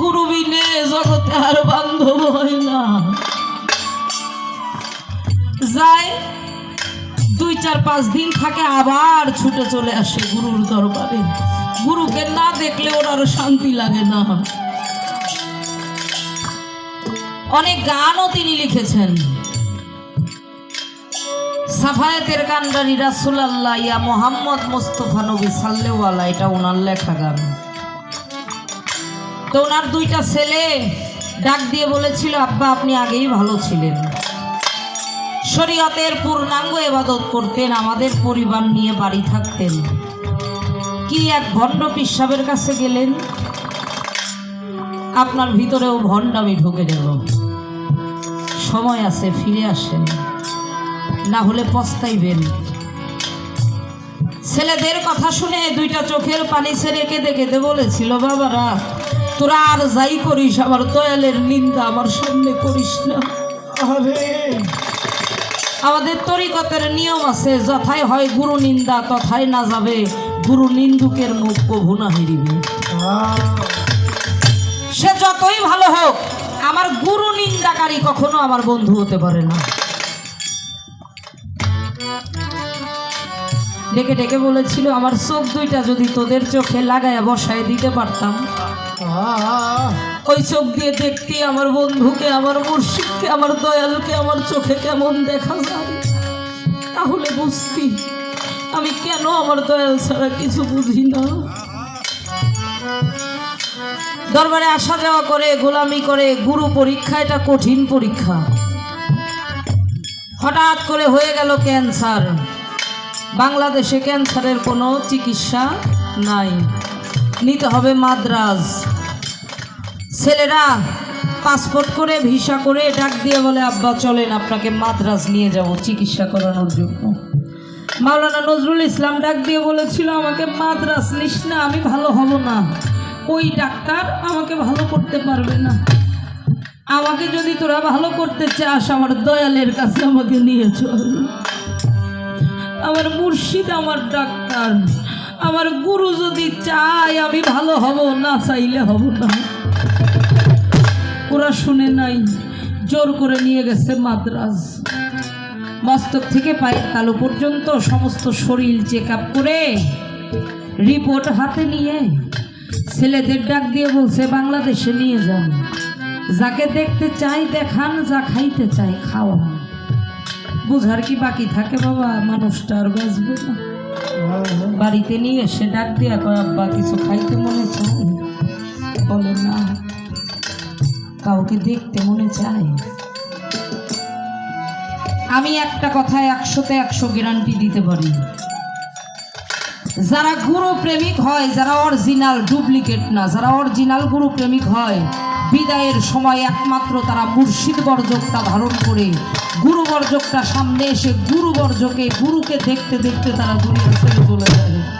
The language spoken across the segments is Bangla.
গুরু বিনে জগতে আর বান্ধব হয় না। যায়, দুই চার পাঁচ দিন থাকে, আবার ছুটে চলে আসে গুরুর দরবারে। গুরুকে না দেখলে ওর আরও শান্তি লাগে না। অনেক গানও তিনি লিখেছেন। সাফায়েতের কান্ডারি রাসুলাল্লাহ, ইয়া মোহাম্মদ মোস্তফা নবী সাল্লেওয়ালা এটা ওনার লেখা গান। তো ওনার দুইটা ছেলে ডাক দিয়ে বলেছিল, আব্বা, আপনি আগেই ভালো ছিলেন। শরীয়তের পূর্ণাঙ্গ এবাদত করতেন, আমাদের পরিবার নিয়ে বাড়ি থাকতেন। কি এক ভণ্ড পিসাবের কাছে গেলেন? আপনার ভিতরেও ভণ্ডামি ঢুকে গেল সময় আছে, ফিরে আসেন। না হলে পস্তাইবেন। ছেলেদের কথা শুনে দুইটা চোখের পানি ছেড়ে কেঁদে কেঁদে বলেছিল, বাবারা তোরা আর যাই করিস আমার দয়ালের নিন্দা আমার সামনে করিস না। আমাদের তরিকতের নিয়ম আছে যথায় হয় গুরু নিন্দা তথায় না যাবে গুরু নিন্দুকের মুখ কভু না হেরিবে। সে যতই ভালো হোক আমার গুরু নিন্দাকারী কখনো আমার বন্ধু হতে পারে না। ডেকে ডেকে বলেছিল আমার চোখ দুইটা যদি তোদের চোখে লাগায় বসায় দিতে পারতাম। ওই চোখ দিয়ে দেখতে আমার বন্ধুকে, আমার মুর্শিদকে, আমার দয়ালকে, আমার চোখে কেমন দেখা যায়? তাহলে বুঝতি আমি কেন আমার দয়াল ছাড়া কিছু বুঝি না? দরবারে আসা যাওয়া করে, গোলামি করে, গুরু পরীক্ষা, এটা কঠিন পরীক্ষা। হঠাৎ করে হয়ে গেল ক্যান্সার। বাংলাদেশে ক্যান্সারের কোনো চিকিৎসা নাই। নিতে হবে মাদ্রাজ। ছেলেরা পাসপোর্ট করে, ভিসা করে ডাক দিয়ে বলে, আব্বা, চলেন, আপনাকে মাদ্রাজ নিয়ে যাব চিকিৎসা করানোর জন্য। মাওলানা নজরুল ইসলাম ডাক দিয়ে বলেছিল, আমাকে মাদ্রাজ নিস না, আমি ভালো হব না। ওই ডাক্তার আমাকে ভালো করতে পারবে না। আমাকে যদি তোরা ভালো করতে চাস, আমার দয়ালের কাছে আমাকে নিয়ে চল। আমার মুর্শিদ আমার ডাক্তার। আমার গুরু যদি চায়, আমি ভালো হব, না চাইলে হব না। ওরা শুনে নাই, জোর করে নিয়ে গেছে মাদ্রাজ। মস্তক থেকে পায়ের তালু পর্যন্ত সমস্ত শরীর চেক আপ করে রিপোর্ট হাতে নিয়ে ছেলেদের ডাক দিয়ে বলছে, বাংলাদেশে নিয়ে যান যাকে দেখতে চাই দেখান, যা খাইতে চাই খাওয়া বুঝার কি বাকি থাকে বাবা? মানুষটা আর বাঁচবে না। বাড়িতে নিয়ে এসে ডাক দিয়ে আব্বা, কিছু খাইতে মনে চায়? বলে না। কাউকে দেখতে মনে চায়। আমি একটা কথায় একশোতে একশো গ্যারান্টি দিতে পারি। যারা গুরু প্রেমিক হয়, যারা অরিজিনাল ডুপ্লিকেট না, যারা অরিজিনাল গুরু প্রেমিক হয়, বিদায়ের সময় একমাত্র তারা মুর্শিদ বর্জকটা ধারণ করে, গুরু বর্জকটা সামনে এসে গুরু বর্জকে, গুরুকে দেখতে দেখতে তারা দুনিয়া ছেড়ে চলে যায়।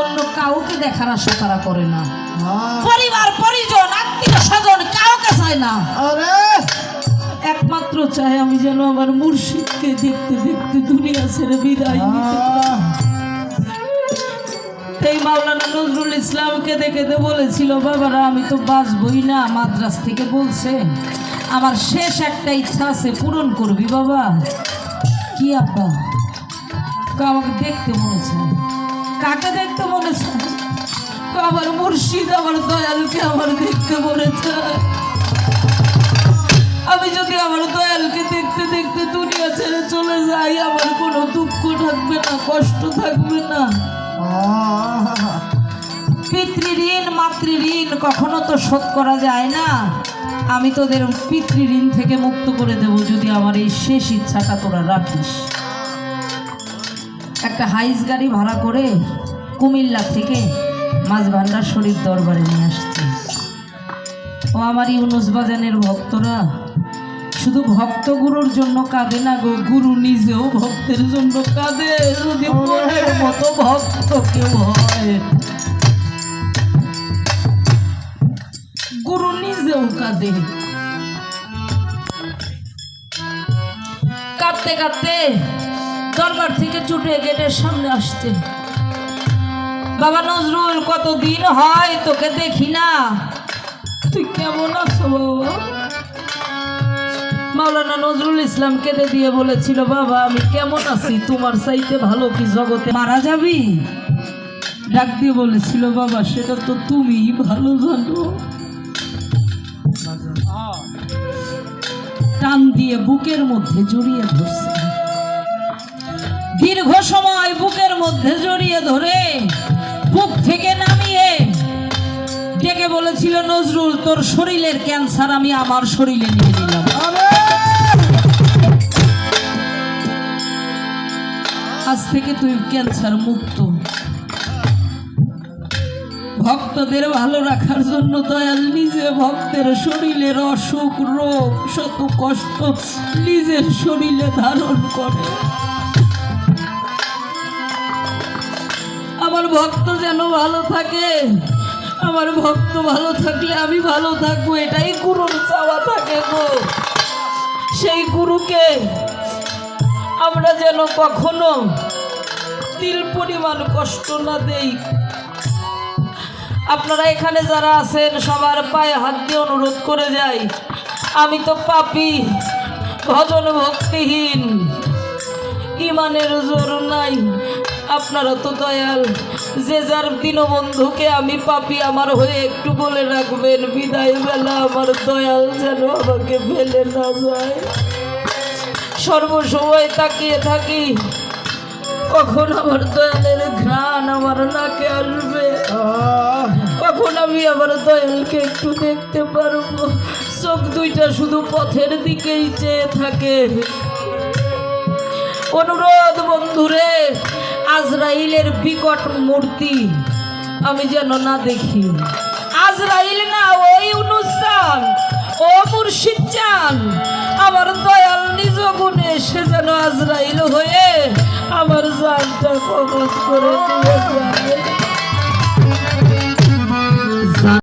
অন্য কাউকে দেখার আশা তারা করে না। পরিবার পরিজন আত্মীয় স্বজন কাউকে চায় না। একমাত্র চাই আমি যেন আমার মুর্শিদকে দেখতে দেখতে দুনিয়া ছেড়ে বিদায় এই মাওলানা নজরুল ইসলামকে দেখে তো বলেছিল বাবারা আমি তো বাঁচবই না। মাদ্রাস থেকে বলছে আমার শেষ একটা ইচ্ছা আছে পূরণ করবি বাবা। কি আব্বা কয়, আমাকে দেখতে মনে চায়। কাকে দেখতে কয়, আমার মুর্শিদ আমার দয়ালকে আমার দেখতে বলেছে। আমি যদি আমার দয়ালকে দেখতে দেখতে দুনিয়া ছেড়ে চলে যাই আমার কোনো দুঃখ থাকবে না কষ্ট থাকবে না। পিতৃঋণ মাতৃঋণ কখনো তো শোধ করা যায় না। আমি তোদের পিতৃঋণ থেকে মুক্ত করে দেব যদি আমার এই শেষ ইচ্ছাটা তোরা রাখিস। একটা হাইস গাড়ি ভাড়া করে কুমিল্লা থেকে মাছ ভান্ডার শরীর দরবারে নিয়ে আসছে। ও আমার ইউনুস বাজানের ভক্তরা, শুধু ভক্ত গুরুর জন্য কাঁদে না গো, গুরু নিজেও ভক্তের জন্য কাঁদে। যদি মতো ভক্ত কেউ হয়, গুরু নিজেও কাঁদে। কাঁদতে কাঁদতে দরবার থেকে ছুটে গেটের সামনে আসতেন। বাবা নজরুল, কতদিন হয় তোকে দেখি না। তুই কেমন আছো বাবা? মাওলানা নজরুল ইসলাম কেঁদে দিয়ে বলেছিল, বাবা, আমি কেমন আছি? তোমার চাইতে ভালো কি জগতে মারা যাবি? ডাক দিয়ে বলেছিল, বাবা, সেটা তো তুমি ভালো জানো। টান দিয়ে বুকের মধ্যে জড়িয়ে ধরছে। দীর্ঘ সময় বুকের মধ্যে জড়িয়ে ধরে বুক থেকে নামিয়ে ডেকে বলেছিল, নজরুল, তোর শরীরের ক্যান্সার আমি আমার শরীরে নিয়ে নিলাম। আজ থেকে তুই ক্যান্সার মুক্ত। ভক্তদের ভালো রাখার জন্য দয়াল নিজে ভক্তের শরীরের অসুখ রোগ, শত কষ্ট নিজের শরীরে ধারণ করে। ভক্ত যেন ভালো থাকে। আমার ভক্ত ভালো থাকলে আমি ভালো থাকব, এটাই গুরুর চাওয়া থাকে গো। সেই গুরুকে আমরা যেন কখনো তিল পরিমাণ কষ্ট না দেই। আপনারা এখানে যারা আছেন, সবার পায়ে হাত দিয়ে অনুরোধ করে যাই। আমি তো পাপি, ভজন ভক্তিহীন। ইমানের জোর নাই, আপনারা তো দয়াল। যে যার দীনবন্ধুকে আমি পাপি, আমার হয়ে একটু বলে রাখবেন, বিদায় বেলা আমার দয়াল যেন আমাকে ফেলে না যায়। সর্বসময় তাকিয়ে থাকি, কখন আমার দয়ালের ঘ্রাণ আমার নাকে আসবে? কখন আমি আমার দয়ালকে একটু দেখতে পারব? চোখ দুইটা শুধু পথের দিকেই চেয়ে থাকে। অনুরোধ, বন্ধুরে আজরাইলের বিকট মূর্তি, আমি যেন না দেখি। আজরাইল না ওই অনুষ্ঠান ও মুর্শিদ চান। আমার দয়াল নিজ গুণে সে যেন আজরাইল হয়ে আমার জানটা কবজ করে দিয়ে যায়।